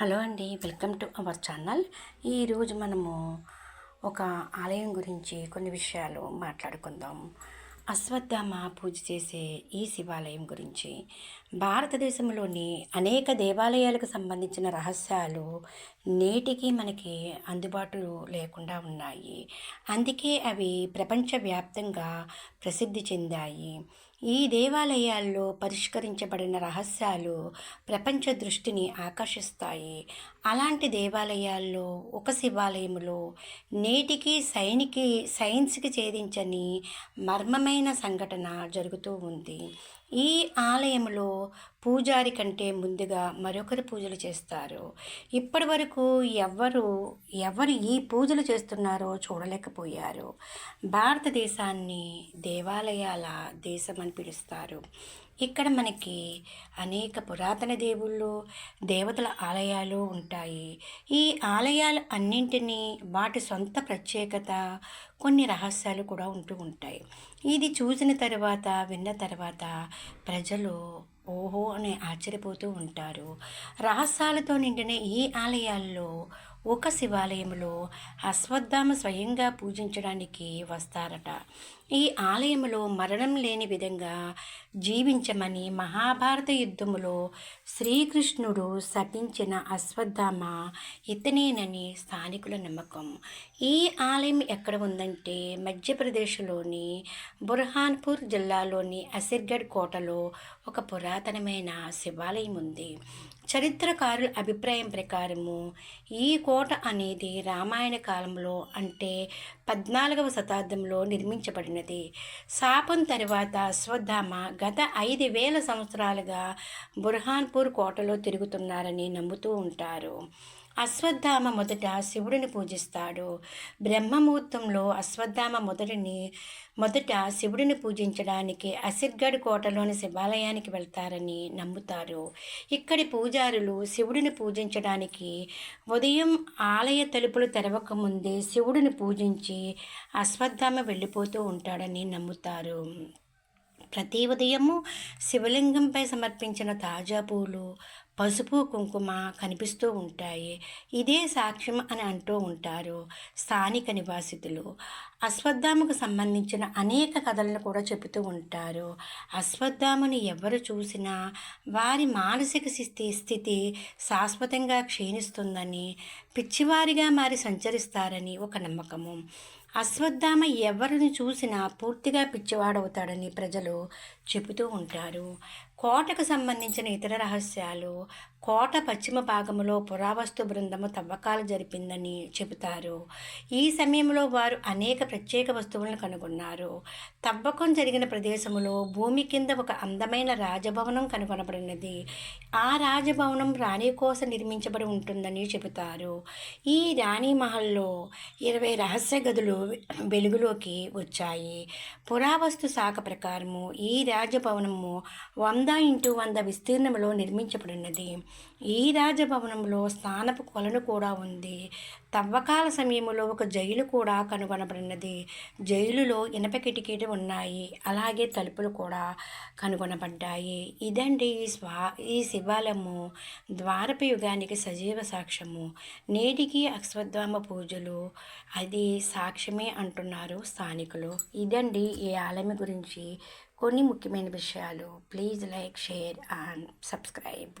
Hello అండి welcome to our channel. ఈరోజు మనము ఒక ఆలయం గురించి కొన్ని విషయాలు మాట్లాడుకుందాం. అశ్వత్థామ పూజ చేసే ఈ శివాలయం గురించి. భారతదేశంలోని అనేక దేవాలయాలకు సంబంధించిన రహస్యాలు నేటికి మనకి అందుబాటులో లేకుండా ఉన్నాయి. అందుకే అవి ప్రపంచవ్యాప్తంగా ప్రసిద్ధి చెందాయి. ఈ దేవాలయాల్లో పరిష్కరించబడిన రహస్యాలు ప్రపంచ దృష్టిని ఆకర్షిస్తాయి. అలాంటి దేవాలయాల్లో ఒక శివాలయంలో నేటికి సైనికి సైన్స్కి ఛేదించని మర్మమైన సంఘటన జరుగుతూ ఉంది. ఈ ఆలయంలో పూజారి కంటే ముందుగా మరొకరు పూజలు చేస్తారు. ఇప్పటి వరకు ఎవరు ఎవరు ఈ పూజలు చేస్తున్నారో చూడలేకపోయారు. భారతదేశాన్ని దేవాలయాల దేశం అని పిలుస్తారు. ఇక్కడ మనకి అనేక పురాతన దేవుళ్ళు దేవతల ఆలయాలు ఉంటాయి. ఈ ఆలయాలు అన్నింటినీ వాటి సొంత ప్రత్యేకత కొన్ని రహస్యాలు కూడా ఉంటూ ఉంటాయి. ఇది చూసిన తర్వాత విన్న తర్వాత ప్రజలు ఓహో అని ఆశ్చర్యపోతూ ఉంటారు. రహస్యాలతో నిండిన ఈ ఆలయాల్లో ఒక శివాలయంలో అశ్వత్థామ స్వయంగా పూజించడానికి వస్తారట. ఈ ఆలయంలో మరణం లేని విధంగా జీవించమని మహాభారత యుద్ధములో శ్రీకృష్ణుడు శపించిన అశ్వత్థామ ఇతనేనని స్థానికుల నమ్మకం. ఈ ఆలయం ఎక్కడ ఉందంటే మధ్యప్రదేశ్లోని బుర్హాన్పూర్ జిల్లాలోని అసిర్గఢ్ కోటలో ఒక పురాతనమైన శివాలయం ఉంది. చరిత్రకారుల అభిప్రాయం ప్రకారము ఈ కోట అనేది రామాయణ కాలంలో అంటే పద్నాలుగవ శతాబ్దంలో నిర్మించబడినది. శాపం తర్వాత అశ్వత్థామ గత ఐదు వేల సంవత్సరాలుగా బుర్హాన్పూర్ కోటలో తిరుగుతున్నారని నమ్ముతూ ఉంటారు. అశ్వత్థామ మొదట శివుడిని పూజిస్తాడు. బ్రహ్మముహూర్తంలో అశ్వత్థామ మొదటిని మొదట శివుడిని పూజించడానికి అసిర్గఢ్ కోటలోని శివాలయానికి వెళ్తారని నమ్ముతారు. ఇక్కడి పూజారులు శివుడిని పూజించడానికి ఉదయం ఆలయ తలుపులు తెరవకముందే శివుడిని పూజించి అశ్వత్థామ వెళ్ళిపోతూ ఉంటాడని నమ్ముతారు. ప్రతి ఉదయము శివలింగంపై సమర్పించిన తాజా పూలు పసుపు కుంకుమ కనిపిస్తూ ఉంటాయి. ఇదే సాక్ష్యం అని అంటూ ఉంటారు స్థానిక నివాసితులు. అశ్వత్థామకు సంబంధించిన అనేక కథలను కూడా చెబుతూ ఉంటారు. అశ్వత్థాముని ఎవరు చూసినా వారి మానసిక స్థితి స్థితి శాశ్వతంగా క్షీణిస్తుందని పిచ్చివారిగా మారి సంచరిస్తారని ఒక నమ్మకము. అశ్వత్థామ ఎవరిని చూసినా పూర్తిగా పిచ్చివాడవుతాడని ప్రజలు చెబుతూ ఉంటారు. కోటకు సంబంధించిన ఇతర రహస్యాలు కోట పశ్చిమ భాగంలో పురావస్తు బృందము తవ్వకాలు జరిపిందని చెబుతారు. ఈ సమయంలో వారు అనేక ప్రత్యేక వస్తువులను కనుగొన్నారు. తవ్వకం జరిగిన ప్రదేశంలో భూమి కింద ఒక అందమైన రాజభవనం కనుగొనబడినది. ఆ రాజభవనం రాణి కోసం నిర్మించబడి ఉంటుందని చెబుతారు. ఈ రాణి మహల్లో ఇరవై రహస్య గదులు వెలుగులోకి వచ్చాయి. పురావస్తు శాఖ ప్రకారము ఈ రాజభవనము వంద వంద ఇంటూ వంద విస్తీర్ణంలో నిర్మించబడినది. ఈ రాజభవనంలో స్నానపు కొలను కూడా ఉంది. తవ్వకాల సమయంలో ఒక జైలు కూడా కనుగొనబడినది. జైలులో ఇనప కిటికీలు ఉన్నాయి. అలాగే తలుపులు కూడా కనుగొనబడ్డాయి. ఇదండి ఈ స్వా ఈ శివాలయము. ద్వారప యుగానికి సజీవ సాక్ష్యము. నేటికి అశ్వత్థామ పూజలు. అది సాక్ష్యమే అంటున్నారు స్థానికులు. ఇదండి ఈ ఆలయం గురించి కొన్ని ముఖ్యమైన విషయాలు. Please like share and subscribe.